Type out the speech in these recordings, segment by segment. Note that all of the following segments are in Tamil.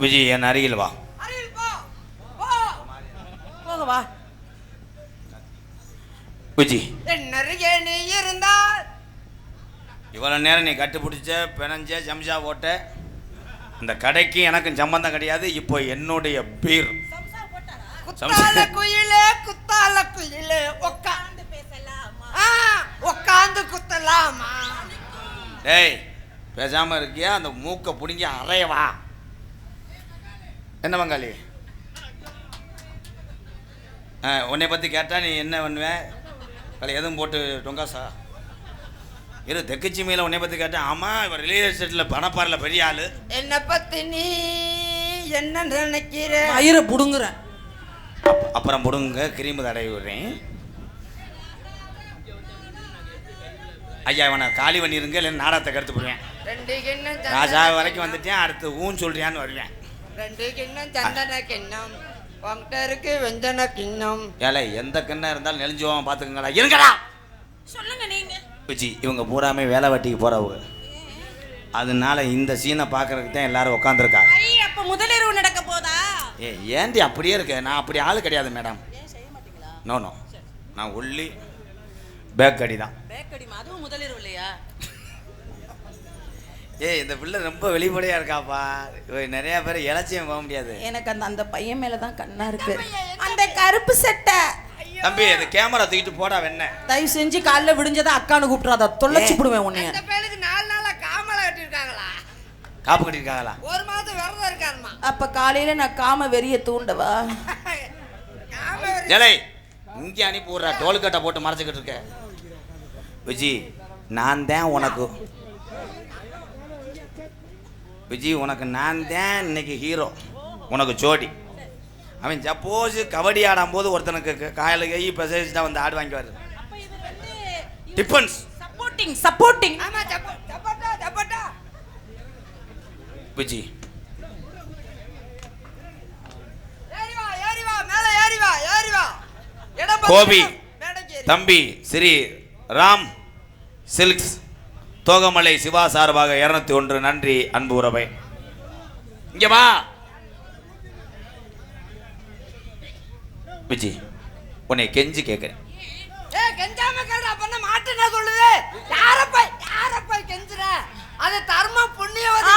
விஜய் என் அருகில் வா. அருகில் போ. போ. போக வா. விஜய். என் அருகே நீ இருந்தால். இவ்வளோ நேரம் நீ கட்டுப்பிடிச்ச பிணைஞ்ச ஜம்ஜா போட்ட இந்த கடைக்கு எனக்கும் சம்பந்தம் கிடையாது. இப்போ என்னுடைய பீர். குத்தால குயிலே குத்தால குயிலே. உட்காந்து பேசலாமா? ஆ உட்காந்து குத்தலாமா? டேய் பேசாமல் இருக்கியா? அந்த மூக்கை பிடுங்கி அறையவா என்ன பங்காளி? ஆ உன்னை பற்றி கேட்டால் நீ என்ன பண்ணுவேன் கலை எதுவும் போட்டு டொங்காசா? இரு தெக்குச்சி மேல உன்னை பற்றி கேட்டேன் ஆமாம் இவர் ரியல் எஸ்டேட்டில் பணப்பாரில் பெரிய ஆள். என்னை பத்தி நீ என்ன நினைக்கிற? மயிரை புடுங்குறேன் அப்புறம் முடுங்க கிரீமு தடவி விடுறேன். ஐயா இவனை காலி பண்ணிருங்க இல்லை நாடகத்தை கருத்து போடுவேன். ரெண்டு கிண்ணம் ராஜா வரைக்கும் வந்துட்டேன் அடுத்து ஊன் சொல்றியான்னு வருவேன். ரெண்டு கிண்ணம் சந்தன கிண்ணம் உன்கிட்ட இருக்கு வெஞ்சன கிண்ணம் ஏலே எந்த கண்ணா இருந்தாலும் நெளிஞ்சுவான் பார்த்துக்கங்கடா இருங்கடா! சொல்லுங்க நீங்க. வச்சு இவங்க பூராமே வேலை வெட்டிக்கு போறவங்க. அதனால இந்த சீனை பார்க்கறதுக்கு தான் எல்லாரும் உட்காந்துருக்காங்க அப்ப முதலிரவு நடக்க போதா? ஏ ஏன்டி அப்படியே இருக்க? நான் அப்படி ஆள் கிடையாது மேடம். ஏன் செய்ய மாட்டீங்களா? நோ நோ நான் ஒல்லி பேக் அடி தான் பேக்கடி அதுவும் முதலிரவு இல்லையா? ஏய் இந்த பிள்ளை ரொம்ப வெளிப்படையா இருக்காப்பா. நிறைய பேர் இலச்சியம் போக முடியாது. எனக்கு அந்த அந்த பையன் மேல தான் கண்ணா இருக்கு. அந்த கருப்பு சட்டை. தம்பி இந்த கேமரா தூக்கிட்டு போடா வெண்ண. தயவு செஞ்சு காலைல விடிஞ்சதா அக்கானு கூப்பிட்றாத தொலைச்சு. போடுவேன் உன்னைய. அந்த பேருக்கு நாலு நாளா காமலை கட்டியிருக்காங்களா? காப்பு கட்டிருக்காங்களா ஒரு மாதம் விரதம் இருக்காருமா அப்ப காலையில நான் காம வெறிய தூண்டவா? காம வெறி- ஏலே இங்கே அனுப்பி விட்றா. டோல்கட்டை போட்டு மறைச்சிக்கிட்டு இருக்க. விஜி நான் தான் உனக்கு விஜி உனக்கு நான் தான் இன்னைக்கு ஹீரோ உனக்கு ஜோடி. அவன் சப்போஸ் கபடி ஆடும்போது ஒருத்தனுக்கு க- காயில கை பெசைச்சு தான் வந்து ஆடு வாங்கிவாரு டிஃபன்ஸ் சப்போர்ட்டிங் சப்போர்ட்டிங் ஆமா சப்ப- சப்போட்டா சப்போட்டா. விஜி. ஏறி வா ஏறி வா மேல ஏறி வா ஏறி வா. இடம் பார்த்து கோபி. தம்பி ஸ்ரீ ராம் சில்க்ஸ். தோகமலை சிவா சார்பாக இருநூத்தி ஒன்று நன்றி அன்பு உறவை. இங்க வா. விஜி உன்னை கெஞ்சி கேட்கிறேன் ஏய் கெஞ்சாம கேளு அப்ப மாட்டு என்ன சொல்லுது? யார போய் யார போய் கெஞ்சுற? அது தர்ம புண்ணியவதி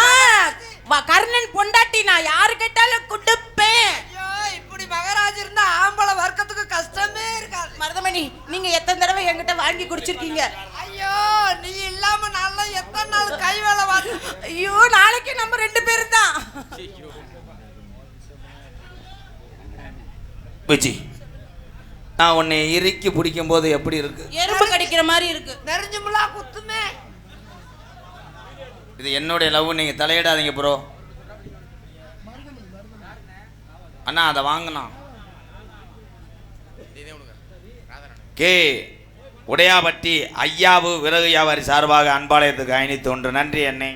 கர்ணன் பொண்டாட்டி நான் யாரு கேட்டாலும் கொடுப்பேன். ஐயோ இப்படி மகராஜ் இருந்தா ஆம்பளை வர்க்கத்துக்கு கஷ்டமே இருக்காது. மருதமணி நீங்க எத்தனை தடவை என்கிட்ட வாங்கி குடிச்சிருக்கீங்க? ஐயோ நீ இல்லாம நல்லா எத்தனை நாள் கை வேலை வாங்க ஐயோ நாளைக்கு நம்ம ரெண்டு பேரும் தான் விஜி நான் உன்னை இறுக்கி பிடிக்கும் போது எப்படி இருக்கு? எறும்பு கடிக்கிற மாதிரி இருக்கு. நெறிஞ்சுமுலா குத்துமே. இது என்னுடைய லவ் நீங்க தலையிடாதீங்க ப்ரோ அண்ணா அதை வாங்கினா கே. உடையாபட்டி ஐயாவு விறகு வியாபாரி சார்பாக அன்பாலயத்துக்கு அயணித்து ஒன்று நன்றி அண்ணே.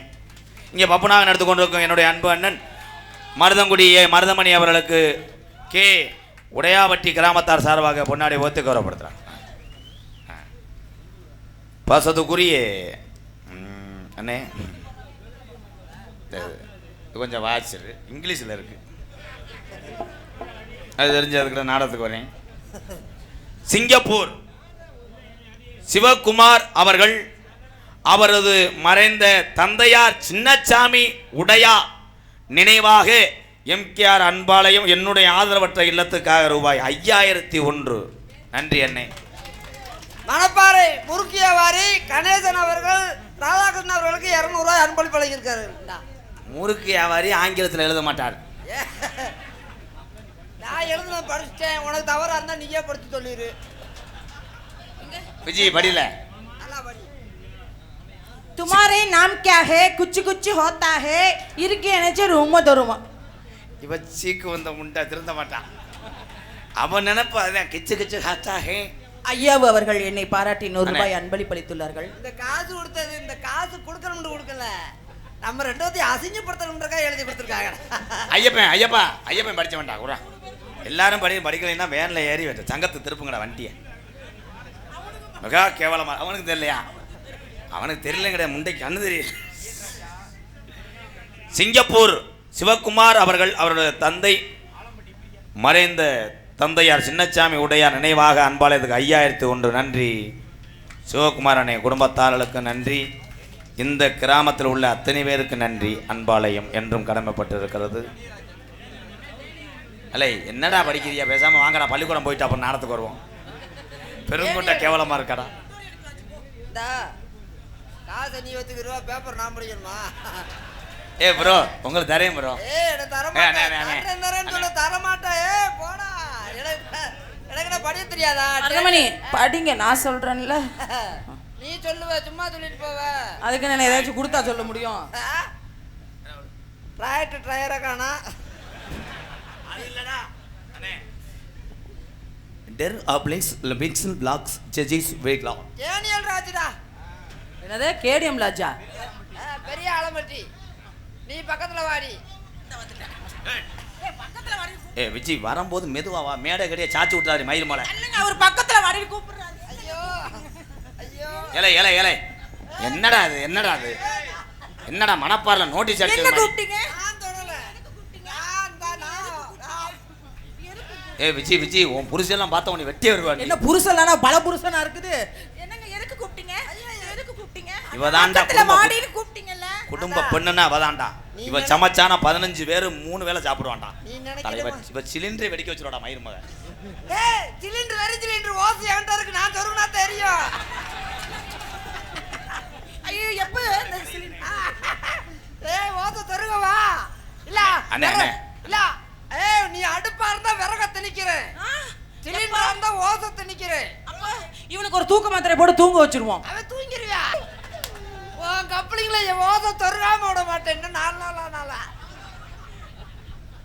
இங்கே பப்புனாக நடந்து கொண்டிருக்கும் என்னுடைய அன்பு அண்ணன் மருதங்குடி ஏ மருதமணி அவர்களுக்கு கே உடையாபட்டி கிராமத்தார் சார்பாக பொன்னாடி ஓத்து கௌரவப்படுத்துகிறாங்க பசதுக்குரிய. அண்ணே. இது கொஞ்சம் வாசிரு இங்கிலீஷில் இருக்கு. அது தெரிஞ்சு அதுக்கு நாடகத்துக்கு வரேன். சிங்கப்பூர். சிவகுமார் அவர்கள் அவரது மறைந்த தந்தையார் சின்னச்சாமி உடையா நினைவாக எம்கேஆர் அன்பாலயம் என்னுடைய ஆதரவற்ற இல்லத்துக்காக ரூபாய் ஐயாயிரத்தி ஒன்று. நன்றி அண்ணே. மணப்பாறை முறுக்கியவாரி கணேசன் அவர்கள் ராதாகிருஷ்ணன் அவர்களுக்கு இரநூறுவா அன்பளிப்பு வழங்கியிருக்காரு. இந்தா. முறுக்கு வியாபாரி ஆங்கிலத்தில் எழுத மாட்டார். நான் எழுதுன படிச்சிட்டேன் உனக்கு தவறா இருந்தா நீயே படிச்சு சொல்லிடு விஜய் படியில நல்லா படி तुम्हारे नाम क्या है कुछ कुछ होता है இருக்கு நினைச்சு ரொம்ப தருமா இவ சீக்கு வந்த முண்டா திருந்த மாட்டான் அவன் நினைப்பு அதான் கிச்சு கிச்சு ஹாத்தா ஹே ஐயாவு அவர்கள் என்னை பாராட்டி நூறு அண்ணே. ரூபாய் அன்பளிப்பளித்துள்ளார்கள் இந்த காசு கொடுத்தது இந்த காசு கொடுக்கணும்னு கொடுக்கல நம்ம ரெண்டாவதையும் அசிங்கப்படுத்தணுன்றக்கா எழுதி கொடுத்துருக்காங்க ஐயப்பன் ஐயப்பா ஐயப்பன் படிச்ச வேண்டாம் கூட எல்லாரும் படி படிக்கலைன்னா வேனில் ஏறி வச்ச சங்கத்து திருப்புங்கடா வண்டியை மிக கேவலமா. அவனுக்கு தெரியலையா? அவனுக்கு தெரியல கிடையாது முண்டைக்கு கண்ணு தெரியல சிங்கப்பூர் சிவகுமார் அவர்கள் அவருடைய தந்தை மறைந்த தந்தையார் சின்னச்சாமி உடையார் நினைவாக அன்பாலயத்துக்கு ஐயாயிரத்து ஒன்று நன்றி. சிவகுமார் அண்ணே குடும்பத்தார்களுக்கு நன்றி. இந்த கிராமத்தில் உள்ள அத்தனை பேருக்கு நன்றி. அன்பாலயம் என்றும் கடமைப்பட்டிருக்கிறது. அல்ல என்னடா படிக்கிறியா? பேசாமல் வாங்கடா பள்ளிக்கூடம் போயிட்டு அப்புறம் நாடத்துக்கு வருவோம். பெருங்கொண்ட கேவலமா இருக்கடா? காசை நீ வச்சுக்கிருவா பேப்பர் நான் படிக்கணுமா ஏ ப்ரோ உங்களுக்கு தரேன் ப்ரோ தர மாட்டேன் தரேன்னு சொல்ல தர மாட்டேன் ஏய் போடா. எனக்கு படிக்க தெரியாதா? மருதமணி படிங்க நான் சொல்றேன்ல. நீ சொல்லுவ சும்மா சொல்லிட்டு போவ. அதுக்கு நான் ஏதாச்சும் கொடுத்தா சொல்ல முடியும். டிராக்டர் டயரை காணா. டெர் ஆப்ளிக்ஸ் பிக்ஸல் பிளாக்ஸ் ஜெஜிஸ் வேக்லா ஏனியல் ராஜுடா என்னது? கேடிஎம் லாஜா ஆ, பெரிய ஆலமட்டி. நீ பக்கத்துல வாடி. ஏ விஜி வரும்போது மெதுவா வா. மேடை கடியே சாச்சி விட்டாரு மயில் மலை. அவர் பக்கத்துல வரையில் கூப்பிடுறாரு. ஐயோ. ஐயோ. ஏலே ஏலே ஏலே என்னடா அது என்னடா அது என்னடா மணப்பாறையில் நோட்டீஸ்? கூப்பிட்டீங்க நான் தொடல நான் தான் நான் நான். ஏ விஜி விஜி உன் புருஷெல்லாம் பார்த்தா உன்னை வெட்டி வருவா நீ. என்ன புருஷன்லானா பல புருஷனா இருக்குது? என்னங்க எதுக்கு கூப்பிட்டீங்க? எதுக்கு கூப்பிட்டீங்க? குடும்ப மாடின்னு கூப்பிட்டீங்கல்ல. குடும்ப பெண்ணுன்னா அவதான்டா நீ இவ சமைச்சானா பதினஞ்சு பேரு மூணு வேளை சாப்பிடுவான்டா. இவ சிலிண்டரை வெடிக்க வச்சிருவாடா மயிர் மகன். ஏய் சிலிண்டர் வெரி சிலிண்டர் ஓசி என்கிட்ட இருக்கு. நான் சொருகுனா தெரியும். ஐயோ எப்ப ஏய் ஓசை சொருக வா. இல்ல அண்ணே, அண்ணே. இல்ல. ஏய் நீ அடுப்பா இருந்தா விறக திணிக்கிறேன். ஆ, சிலிண்டர் இருந்தா ஓசை திணிக்கிறேன். அப்ப இவனுக்கு ஒரு தூக்க மாத்திரை போட்டு தூங்க வச்சிருவோம். அவன் தூங்கிருவியா? உன் கப்பலிங்கள என் ஓசை சொருகாம விட மாட்டேன். இன்னும் நாலு நாளா நாளா?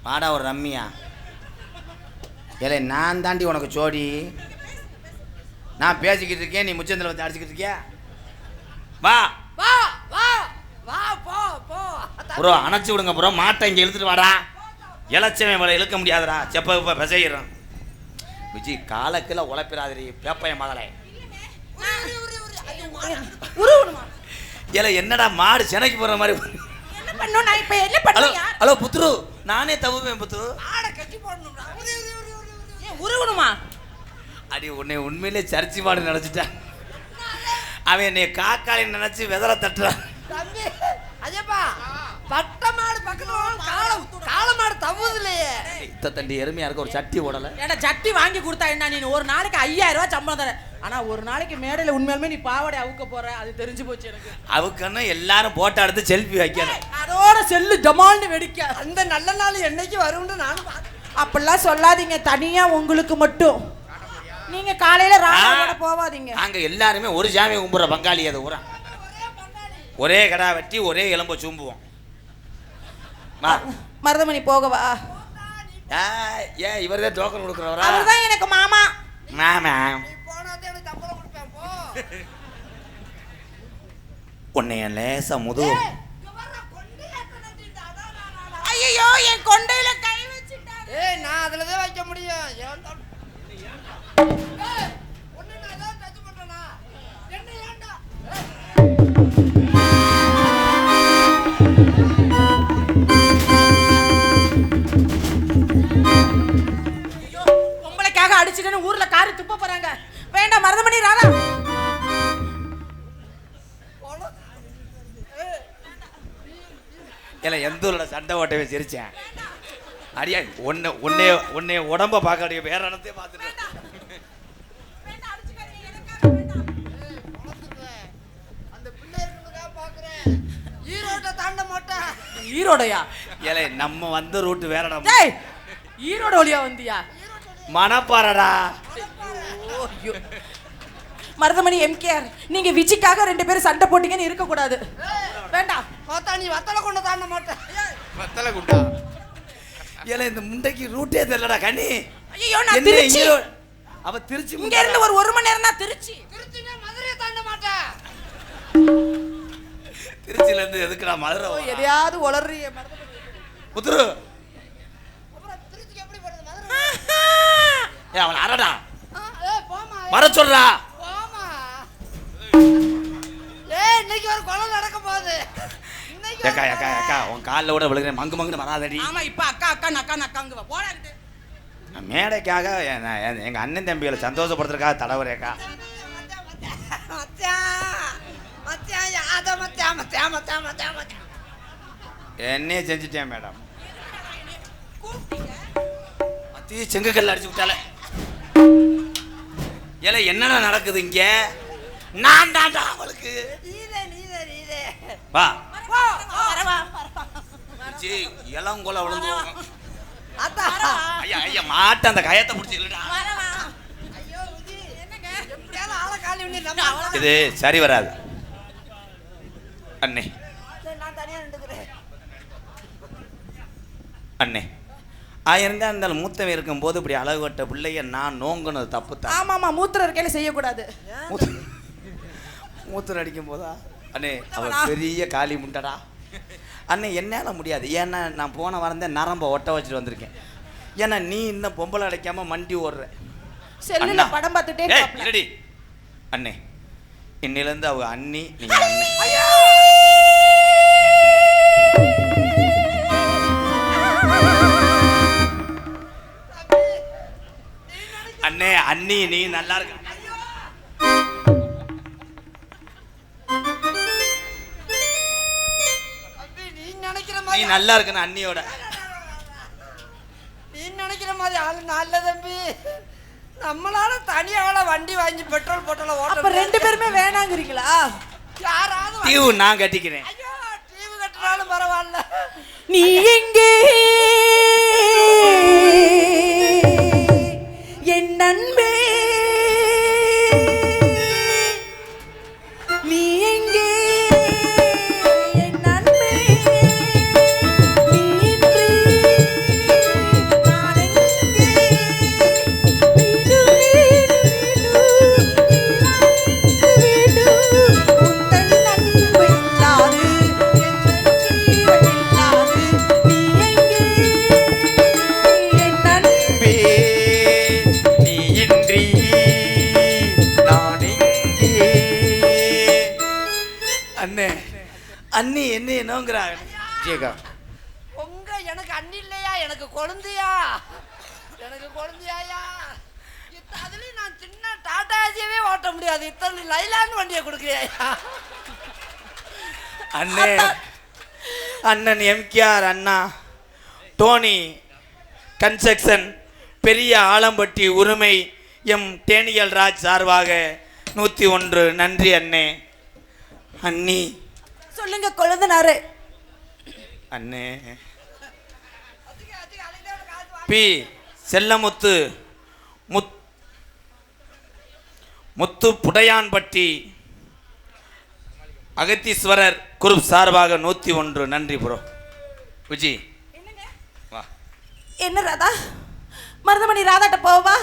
வாடா ஒரு ரம்மியா ஏலே நான் தாண்டி உனக்கு ஜோடி. நான் பேசிக்கிட்டு இருக்கேன் நீ முச்சந்தில் வந்து அடிச்சுக்கிட்டு இருக்கியா? வா. வா வா வா போ போ. ப்ரோ அணைச்சி விடுங்க ப்ரோ. மாட்டை இங்கே இழுத்துட்டு வாடா. இளச்சவன் இவளை இழுக்க முடியாதுடா. செப்ப இப்போ பிசைகிறான் விஜி காலக்கில் உழைப்பிடாதடி பேப்பைய மகளே. உருவணுமா ஏல என்னடா மாடு சென்னைக்கு போகிற மாதிரி ஹலோ ஹலோ புத்துரு நானே தவுவேன் புத்துரு உருவணுமா? அடி உன்னை உண்மையிலே சர்ச்சி மாடு நினச்சிட்டான். அவன் என்னை காக்காளி நினச்சி வெதற தட்டுறான். அஜப்பா பட்ட மாடு பக்கத்துல காலம் காளை மாடு தவுது இல்லையே இத்த தண்டி எருமையா இருக்க ஒரு சட்டி ஓடலை. ஏன்னா சட்டி வாங்கி கொடுத்தா என்ன நீ? ஒரு நாளைக்கு ஐயாயிரம் ரூபாய் சம்பளம் தர ஆனா ஒரு நாளைக்கு மேடையில உண்மையாலுமே நீ பாவாடை அவுக்க போற அது தெரிஞ்சு போச்சு எனக்கு. அவக்குன்னு எல்லாரும் போட்டோ எடுத்து செல்ஃபி வைக்கணும். அதோட செல்லு ஜமால்னு வெடிக்க. அந்த நல்ல நாள் என்னைக்கு வரும்னு நானும் அப்படிலாம் சொல்லாதீங்க தனியா உங்களுக்கு மட்டும். நீங்க காலையில ஆ. போவாதீங்க. நாங்க எல்லாருமே ஒரு சாமி கும்பிட்ற பங்காளி அது ஊரா. ஒரே கடா வெட்டி ஒரே எலும்ப சூம்புவோம். மருதமணி போகவா? ஏய், ஏன் இவர்தான் டோக்கன் கொடுக்குறவரா? அவர்தான் எனக்கு மாமா. மாமா. உன்னைய லேசா முதுகு. ஐயோ என் கொண்டையில கை வச்சுட்டாரு ஏய் நான் அதுல தான் வைக்க முடியும். ஏன் சண்டை ஓட்டவே சிரிச்சேன் அடியா உன்னை உன்னை உன்னை உடம்ப பார்க்க வேற இடத்தையே பார்த்துட்டு. அந்த ஈரோடையா? ஏலே நம்ம வந்த ரூட் வேற இடம். டேய் ஈரோடு வழியா வந்தியா? மணப்பாறடா. மருதமணி எம்கேஆர் நீங்க விஜிக்காக ரெண்டு பேரும் சண்டை போட்டீங்கன்னு இருக்க கூடாது வேண்டாம். பார்த்தா நீ வத்தலை கொண்டு தாண்ட மாட்டேன். வத்தலை குண்டா? ஏலே இந்த முண்டைக்கு ரூட்டே தெரியலடா கண்ணி. ஐயோ நான் திருச்சி. அவ திருச்சி இங்க இருந்து ஒரு ஒரு மணி நேரம் தான் திருச்சி. திருச்சினா மதுரையை தாண்ட மாட்டேன். திருச்சியில இருந்து எதுக்குடா மதுரை? எதையாவது உளறிய மருதமணி. புத்துரு அப்புறம் திருச்சிக்கு எப்படி போறது மதுரை? ஏ அவன் அரடா. வர சொல்றா. இன்னைக்கு ஒரு கொலை நடக்க போகுது. ஏக்கா ஏக்கா ஏக்கா உன் காலில் கூட விழுகிறேன் மங்கு மங்குன்னு வராதடி. ஆமா இப்ப அக்கா அக்கா அக்கா போடாது நான் மேடைக்காக என் நான் என் எங்க அண்ணன் தம்பிகளை சந்தோஷப்படுத்துறதுக்காக தடவுறேக்கா என்னையே செஞ்சுட்டேன் மேடம். அத்தி செங்கக்கல்ல அடிச்சு விட்டால. ஏல என்னடா நடக்குது இங்க? நான் தாண்டா அவளுக்கு. நீதே நீதே நீதே. வா. இளங்கோல விழுந்து ஐயா ஐயா மாட்ட அந்த கயத்தை பிடிச்சிக்கலடா வரவா. ஐயோ உதி. என்னங்க? எப்படியாவது ஆளை காலி பண்ணி நம்ம இது சரி வராது. அண்ணே. அண்ணே ஆயிருந்தா இருந்தாலும் மூத்தவன் இருக்கும்போது இப்படி அழகு வட்ட பிள்ளைய நான் நோங்குனது தப்பு தான் ஆமா ஆமா மூத்திர இருக்கையில செய்யக்கூடாது. மூத்த- மூத்தர் அடிக்கும் போதா அண்ணே அவ பெரிய காளி முண்டடா. அண்ணே என்னால் முடியாது. ஏன்னா நான் போன வாரம் தான் நரம்ப ஒட்ட வச்சுட்டு வந்திருக்கேன். ஏன்னா நீ இன்னும் பொம்பளை அடைக்காம மண்டி ஓடுற. செல்லுல. படம் பார்த்துட்டே. இருடி. அண்ணே இன்னிலேருந்து அவ அண்ணி நீங்க அண்ணே. அண்ணே அண்ணி நீ நல்லா இருக்க. நீ நல்லா இருக்கணும் அண்ணியோட. நீ நினைக்கிற மாதிரி ஆளு நல்ல தம்பி. நம்மளால தனியால வண்டி வாங்கி பெட்ரோல் போட்டல அப்ப ஓட்ட ரெண்டு பேருமே வேணாங்கிறீங்களா? யாராவது தீவு நான் கட்டிக்கிறேன். ஐயோ டிவி கட்டினாலும் பரவாயில்ல. நீ எங்கே? என் நண்பே அண்ணி என்ன என்னங்கிறாங்க ஜேகா. உங்க எனக்கு அண்ணி இல்லையா? எனக்கு குழந்தையா? எனக்கு குழந்தையாயா? அதுலயும் நான் சின்ன டாடா ஏசியவே ஓட்ட முடியாது. இத்தனை லைலான்னு வண்டியை கொடுக்குறியா? அண்ணே அண்ணன் எம்கேஆர் அண்ணா டோனி கன்ஸ்ட்ரக்ஷன் பெரிய ஆலம்பட்டி உரிமை எம் டேனியல் ராஜ் சார்பாக நூற்றி ஒன்று. நன்றி அண்ணே. அண்ணி சொல்லுங்க கொழுந்தனாரு. அண்ணே. பி. செல்லமுத்து முத் முத்து புடையான்பட்டி அகத்தீஸ்வரர் குரூப் சார்பாக நூற்றி ஒன்று நன்றி ப்ரோ. விஜி. வா என்ன ராதா? மருதமணி ராதாட்ட போவா?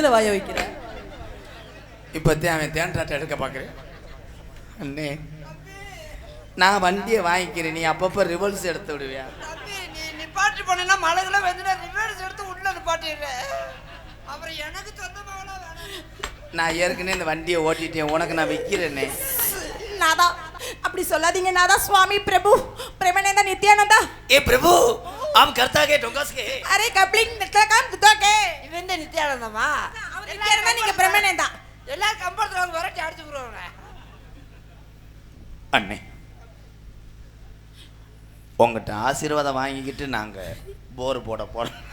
எதுல வாய வைக்கிற? இப்போ அவன் தேன்றாட்டை எடுக்க பார்க்குறேன் அண்ணே நான் வண்டியை வாங்கிக்கிறேன். நீ அப்பப்போ ரிவல்ஸ் எடுத்து விடுவியா? நீ நிப்பாட்டி போனா மழைகளை வந்து ரிவர்ஸ் எடுத்து உள்ள நிப்பாட்டிடுறேன் அப்புறம் எனக்கு வேணாம். நான் ஏற்கனவே இந்த வண்டியை ஓட்டிட்டேன். உனக்கு நான் வைக்கிறேனே. நாதா அப்படி சொல்லாதீங்க. நாதா சுவாமி பிரபு பிரேமநேந்தா நித்யானந்தா. ஏ பிரபு! ஆம் கர்த்தா கே டொங்காஸ் கே அரே கப்ளிங் நித்யகாந்த் துதோகே இவன் தான் நித்யானந்தமா அவர் நித்யானந்தா நீங்க பிரேமநேந்தா எல்லாரும் கம்பளத்துல வந்து விரட்டி அடிச்சுக்கிறோங்க அண்ணே உங்ககிட்ட ஆசீர்வாதம் வாங்கிக்கிட்டு நாங்கள் போர் போட போகிறோம்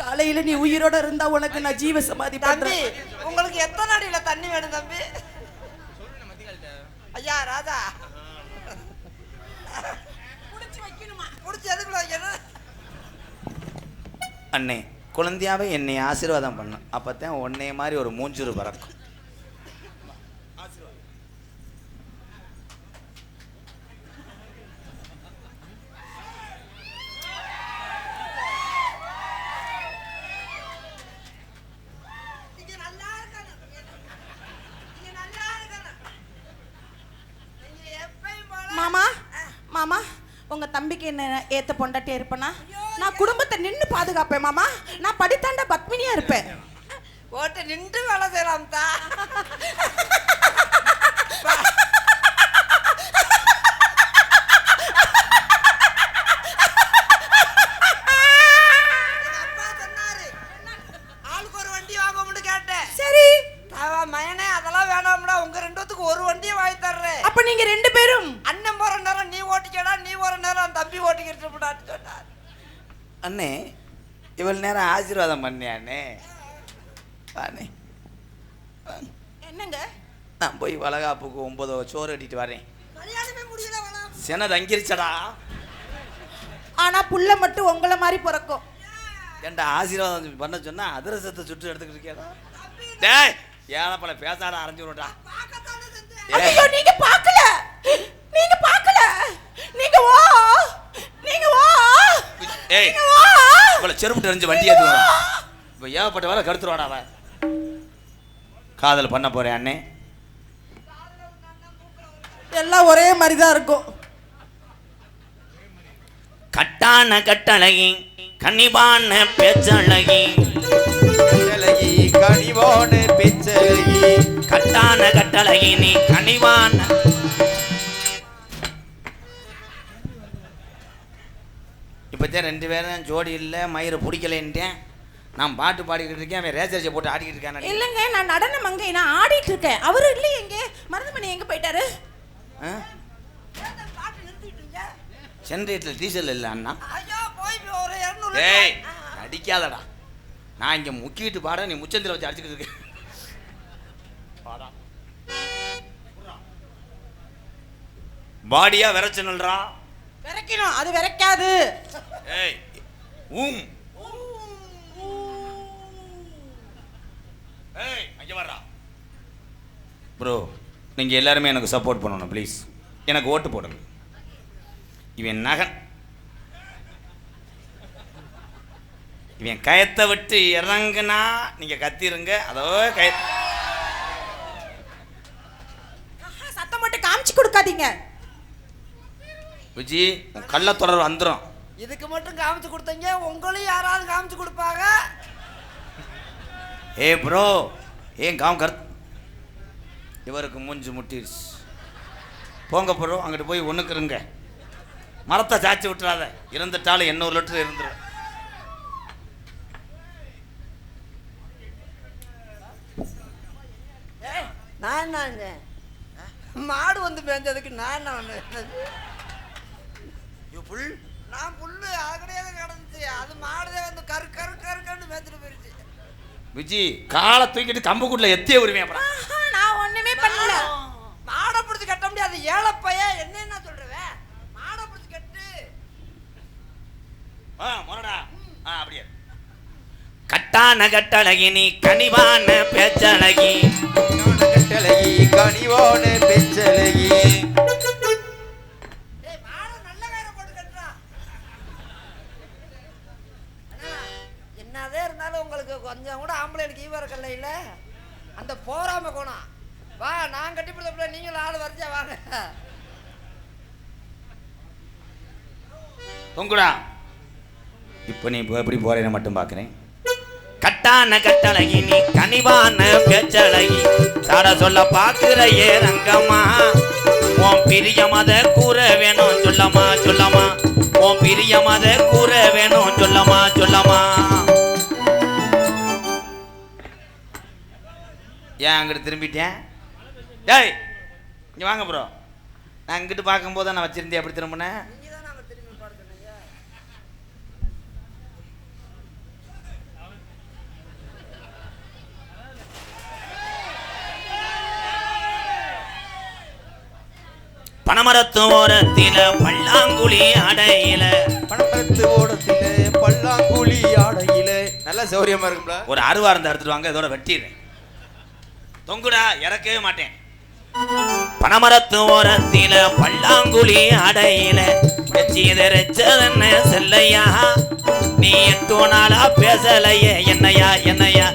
காலையில நீ உயிரோட இருந்தா உனக்கு நான் ஜீவ சமாதி தம்பி பண்றேன் உங்களுக்கு எத்தனை அடியில தண்ணி வேணும் தம்பி ஐயா ராஜா அண்ணே குழந்தையாவே என்னை ஆசீர்வாதம் பண்ணு. அப்பதான் உன்னைய மாதிரி ஒரு மூஞ்சுரு பறக்கும். மாமா மாமா உங்க தம்பிக்கு என்ன ஏத்த பொண்டாட்டியா இருப்பேனா? நான் குடும்பத்தை நின்று பாதுகாப்பேன் மாமா. நான் படித்தாண்ட பத்மினியா இருப்பேன். ஓட்டு நின்று வேலை செய்யலாம் தான் அப்பா சொன்னாரு ஆளுக்கு ஒரு வண்டி வாங்கணும்னு கேட்டேன் சரி அவன் மயனே அதெல்லாம் வேணாம்டா உங்க ரெண்டுத்துக்கு ஒரு வண்டியை வாங்கி தர்றேன் அப்ப நீங்க ரெண்டு பேரும் அண்ணன் போற நேரம் நீ ஓட்டிக்கடா நீ போற நேரம் தம்பி ஓட்டிக்கிட்டு இருப்படான்னு சொன்னார் அண்ணே இவ்வளவு நேரம் ஆசீர்வாதம் வாண்ணே. வாங்க. என்னங்க? நான் போய் வளகாப்புக்கு ஒன்பதோ சோறு கட்டிட்டு வரேன். சென தங்கிருச்சடா. ஆனா புள்ள மட்டும் உங்கள மாதிரி பிறக்கும். ஏன்டா ஆசீர்வாதம் பண்ண சொன்னா அதிரசத்தை சுட்டு எடுத்துக்கிட்டு இருக்கேடா டேய் ஏழப்பழ பேசாட அரைஞ்சு விடா பார்க்கத்தானே செஞ்சேன். ஐயோ நீங்க பார்க்கல. நீங்க பார்க்கல. நீங்க வா. நீங்க வா. ஏய். இவ்வளோ செருப்பு தெரிஞ்சு வண்டி ஏற்றுவா இப்போ ஏகப்பட்ட வேலை கருத்துருவாடா அவன். காதல் பண்ண போறேன் அண்ணே. எல்லாம் ஒரே மாதிரி தான் இருக்கும். கட்டான கட்டழகி கனிவான பேச்சழகி. கனிவான பெச்சழகி. கட்டான கட்டழகி நீ கனிவான இப்போதான் ரெண்டு பேரும் ஜோடி இல்லை மயிரை பிடிக்கலைன்ட்டேன். நான் பாட்டு பாடிக்கிட்டு இருக்கேன் அவன் ரேசரிச்சை போட்டு ஆடிக்கிட்டு இருக்கான் இல்லைங்க நான் நடனம் அங்கே நான் ஆடிட்டு இருக்கேன். அவரு இல்லையே எங்க? மருதமணி எங்க போயிட்டாரு? பாட்டு நிறுத்திட்டீங்க ஜென்ரேட்டரில் டீசல் இல்லை அண்ணா. டேய் அடிக்காதடா நான் இங்கே முக்கிட்டு பாட நீ முச்சந்தில வச்சு அடிச்சுக்கிட்டு இருக்க. பாடா. பாடியா விரைச்சனுல்றா. விரைக்கணும் அது விரைக்காது. ஏய் ஊம். ஏய் அங்கே வர்றா ப்ரோ நீங்கள் எல்லாருமே எனக்கு சப்போர்ட் பண்ணணும் ப்ளீஸ் எனக்கு ஓட்டு போடுங்க. இவன் நகன் இவன் கயத்தை விட்டு இறங்குனா நீங்கள் கத்திருங்க. அதோ கய சத்தம் மட்டும் காமிச்சு கொடுக்காதீங்க. விஜி கள்ள தொடர் வந்துடும் இதுக்கு மட்டும் காமிச்சு கொடுத்தீங்க உங்களையும் யாராவது காமிச்சு கொடுப்பாங்க? ஏ ப்ரோ ஏன் காம் கர் இவருக்கு மூஞ்சி முட்டிருச்சு போங்க ப்ரோ அங்கிட்டு போய் ஒன்றுக்கு இருங்க. மரத்தை சாய்ச்சி விட்டுறாத. இருந்துட்டாலும் எண்ணூறு லிட்டர் இருந்துடும் நான்? மாடு வந்து மேய்ஞ்சதுக்கு நான் என்ன பண்ணேன் புல் நான் புல்லு அதுக்கடையே கிடந்துச்சு. அது மாடுதே வந்து கரு கரு கருக்கன்னு மேய்ச்சிட்டு போயிருச்சு. விஜி காலை தூக்கிட்டு கம்புக்குட்டில் எத்திய உரிமையா அப்புறம் நான் ஒண்ணுமே பண்ணல. மாடை பிடிச்சி கட்ட முடியாது. ஏழப்பைய என்ன என்ன சொல்றவன் மாடை பிடிச்சி கட்டு. ஆ மொரடா. ஆ அப்படியே. கட்டான கட்டழகி நீ கனிவான பேச்சழகி. கட்டழகி கனிவான பெச்சழகி. உங்களுக்கு கொஞ்சம் கூட ஆம்பளைக்கு ஈவ இருக்கல இல்ல? அந்த போறாம கோணம் வா நான் கட்டி பிடிச்ச நீங்களும் ஆள் வரைச்சா வாங்க. தொங்குடா. இப்போ நீ எப்படி போறேன்னு மட்டும் பார்க்குறேன். கட்டான கட்டழகி நீ கனிவான பேச்சழகி. சாட சொல்ல பார்க்கிற ஏ ரங்கம்மா. உன் பிரியம் அத கூற வேணும் சொல்லமா சொல்லமா. உன் பிரியம் அத கூற வேணும் சொல்லமா சொல்லமா. ஏன் அங்கிட்டு திரும்பிட்டேன்? டேய் இங்கே வாங்க ப்ரோ நான் இங்கிட்டு பார்க்கும்போது நான் வச்சிருந்தேன். எப்படி திரும்பினேன் பனமரத்து ஓரத்தில பல்லாங்குழி அடையில பணப்பரத்து ஓடத்தில பல்லாங்குழி ஆடையில. நல்ல சௌரியமா இருக்கும்ல ஒரு அருவா இருந்து எடுத்துட்டு வாங்க இதோட வெட்டிடுறேன். தொங்குடா இறக்கவே மாட்டேன். பனமரத்து ஓரத்தில பல்லாங்குழி அடையில எச்சியதென்ன செல்லையா? நீ எட்டு நாளா பேசலையே என்னையா என்னையா?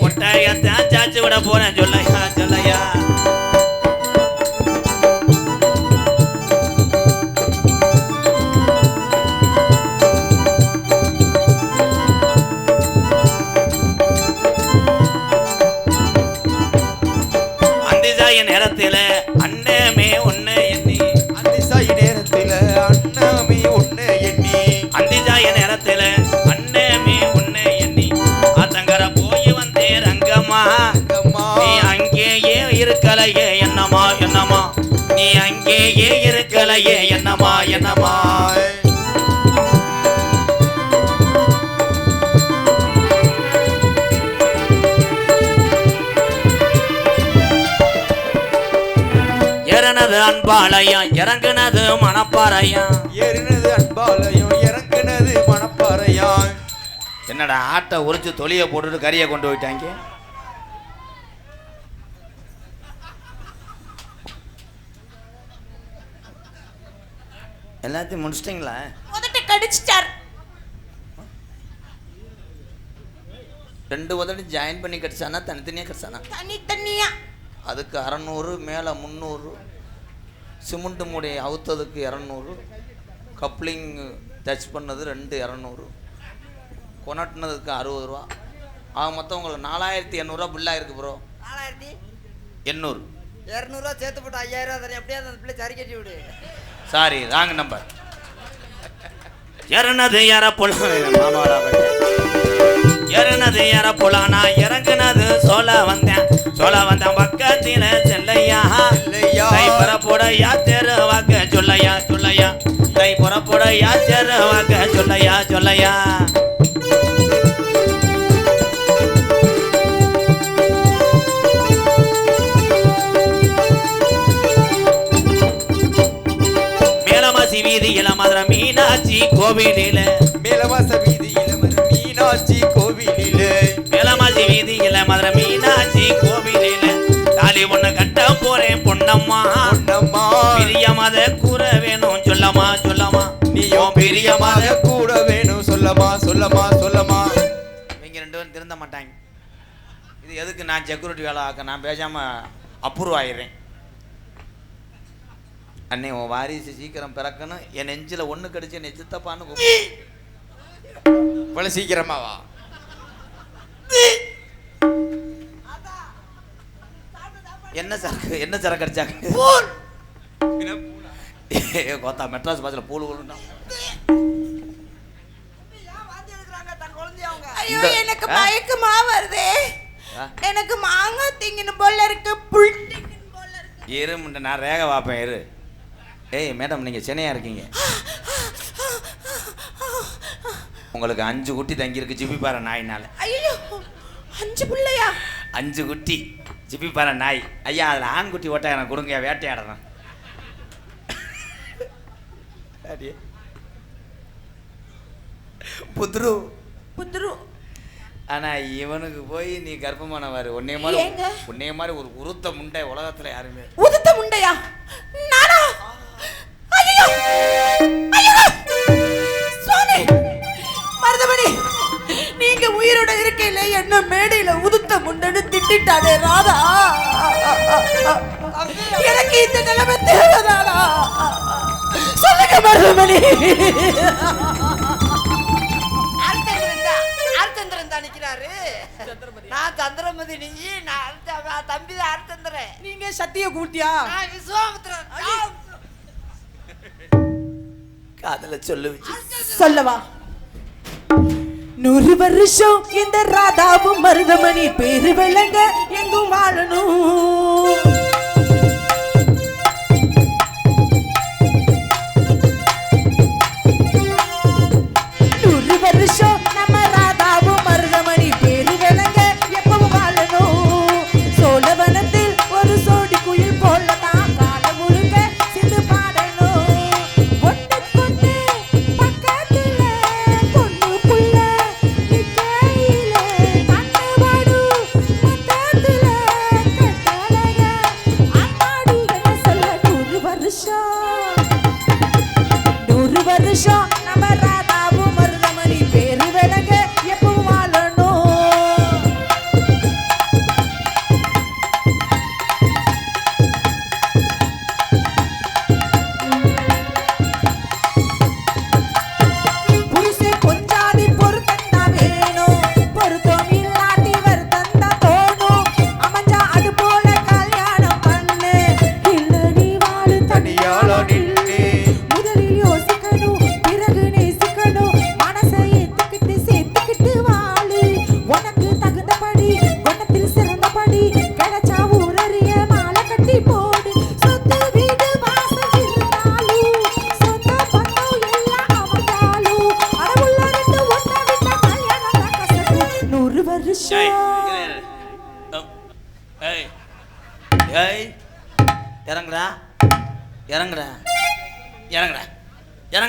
கொட்டாயத்தான் சாச்சு விட போறேன் சொல்லையா சொல்லையா? நீ அங்கேயே இருக்கலையே என்னமா என்னமா நீ அங்கேயே இருக்கலையே என்னமா என்னமா இறனது அன்பாளையம் இறங்குனது மணப்பாறையம் ஏறினது அன்பாலயம் இறங்குனது மணப்பாறையா என்னடா ஆட்டை உரிச்சு தொலியை போட்டுட்டு கறியை கொண்டு போயிட்டாங்க? எல்லாத்தையும் முடிச்சிட்டிங்களா? உதட்ட கடிச்சிட்டார். ரெண்டு உதடி ஜாயின் பண்ணி கடிச்சானா தனித்தனியாக கடிச்சானா? தனி தனியா அதுக்கு அறநூறு மேலே முந்நூறு சிமெண்ட் மூடி அவுத்ததுக்கு இரநூறு கப்ளிங் டச் பண்ணது ரெண்டு இரநூறு கொணட்டினதுக்கு அறுபது ரூபா. ஆக மொத்தம் உங்களுக்கு நாலாயிரத்தி எண்ணூறுரூவா பில்லாக ப்ரோ நாலாயிரத்தி? எண்ணூறு. இரநூறுவா சேர்த்து போட்டு ஐயாயிரம் ரூபா தரேன். எப்படியாவது அந்த பிள்ளை சரி கட்டி விடு. சாரி ராங் நம்பர் இறனது இற இறனது இற புலானா இறங்குனது சோழ வந்தேன். சோழ வந்தேன் பக்கத்தில செல்லையா? புறப்புடையா தெரு வாக்க சொல்லையா சொல்லையா? கை புறப்புடையா தெரு வாக்க சொல்லையா சொல்லையா? வீதியில மதுரை மீனாட்சி கோவிலில. மேலவாச வீதியில மறு மீனாட்சி கோவிலிலே. மேலமாசி வீதியில மதுரை மீனாட்சி கோவிலில. தாலி ஒண்ணு கட்ட போறேன் பொன்னம்மா. பொன்னம்மா. பிரியமத கூற வேணும் சொல்லமா சொல்லமா நீயும் பிரியமாக கூட வேணும் சொல்லமா சொல்லமா சொல்லமா இவங்க ரெண்டு பேரும் திருந்த மாட்டாங்க. இது எதுக்கு நான் செக்யூரிட்டி வேலை ஆக்க நான் பேசாம அப்ரூவ் ஆயிடுறேன். அண்ணே உன் வாரிசு சீக்கிரம் பிறக்கணும். என் நெஞ்சில ஒண்ணு கடிச்சு என்னை சித்தப்பான்னு. இவ்வளவு சீக்கிரமாவா என்ன சரக்கு என்ன சரக்கு அடிச்சாங்க கோத்தா மெட்ராஸ் பாசல பூல் அவங்க ஐயோ எனக்கு? மயக்கமா வருதே? எனக்கு மாங்காய் திங்கணும் போல இருக்கு புல் திங்கணும் போல இருக்கு. இரு முன்ன நான் ரேக பார்ப்பேன் இரு. ஏய் மேடம் நீங்க சென்னையா இருக்கீங்க? உங்களுக்கு அஞ்சு குட்டி தங்கியிருக்கு ஜிபிப்பாறை நாயினால. ஐயோ அஞ்சு பிள்ளையா? அஞ்சு குட்டி ஜிபிப்பாறை நாய். ஐயா அதில் ஆண் குட்டி ஓட்டா எனக்கு கொடுங்க வேட்டையாடுறேன். புத்ரு. புத்துரு ஆனா இவனுக்கு போய் நீ கர்ப்பமானவாரு உன்னைய மாதிரி? உன்னைய மாதிரி ஒரு உருத்த முண்டை உலகத்துல யாருமே உதுத்த முண்டையா? உயிரோட இருக்கையில என்ன மேடையில உதுத்த முண்டன்னு திட்டிட்டானே ராதா. எனக்கு இந்த நிலைமை தேவைதானா? சொல்லுங்க மருதமணி. நான் சந்திரமதி நீ நான் தம்பி தான் ஆழ்த்தந்திரன் நீங்க சத்திய கூட்டியா? நான் விஸ்வாமித்திரன் காதல சொல்லு சொல்லவா? நூறு வருஷம் இந்த ராதாவும் மருதமணி பேரு விளங்க எங்கும் வாழணும்.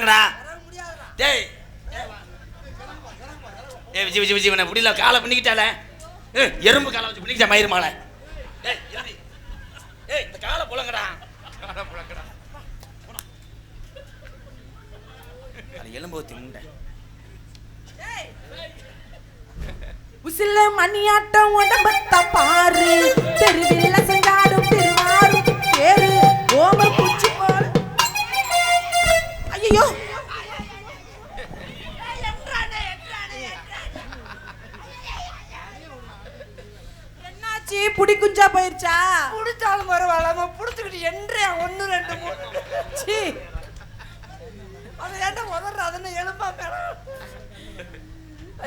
இறங்குடா டேய். ஏய் விஜய் விஜய் விஜய் இவனை முடியல காலை பண்ணிக்கிட்டால ஏய் எறும்பு காலை வச்சு பண்ணிக்கிட்டா மயிறு மாலை ஏய் இந்த காலை புலங்கடா காலை எலும்பு முண்டை. உசில மணியாட்டம் உடம்பத்த பாரு. தெருவில் செஞ்சாடும் திருவாரும் பேரு. ஓம ஐயோ என்னாச்சு? புடி குஞ்சா போயிருச்சா? பிடிச்சாலும் பரவாயில்லாம பிடிச்சிக்கிட்டு என்றே ஒன்று ரெண்டு மூணு. சீ அது ஏன்டா உதற? அதுன்னு எலும்பா மேடம்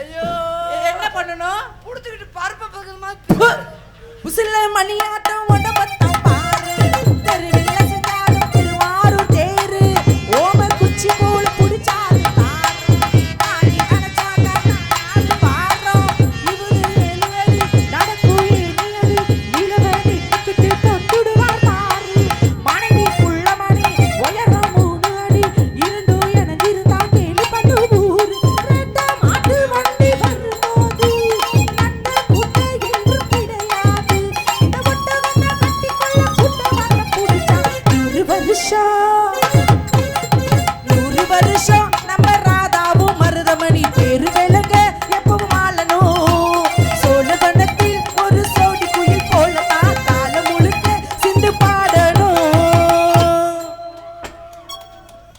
ஐயோ. என்ன பண்ணணும்? பிடிச்சிக்கிட்டு பருப்பை பக்கமா உசில மணியாட்டம்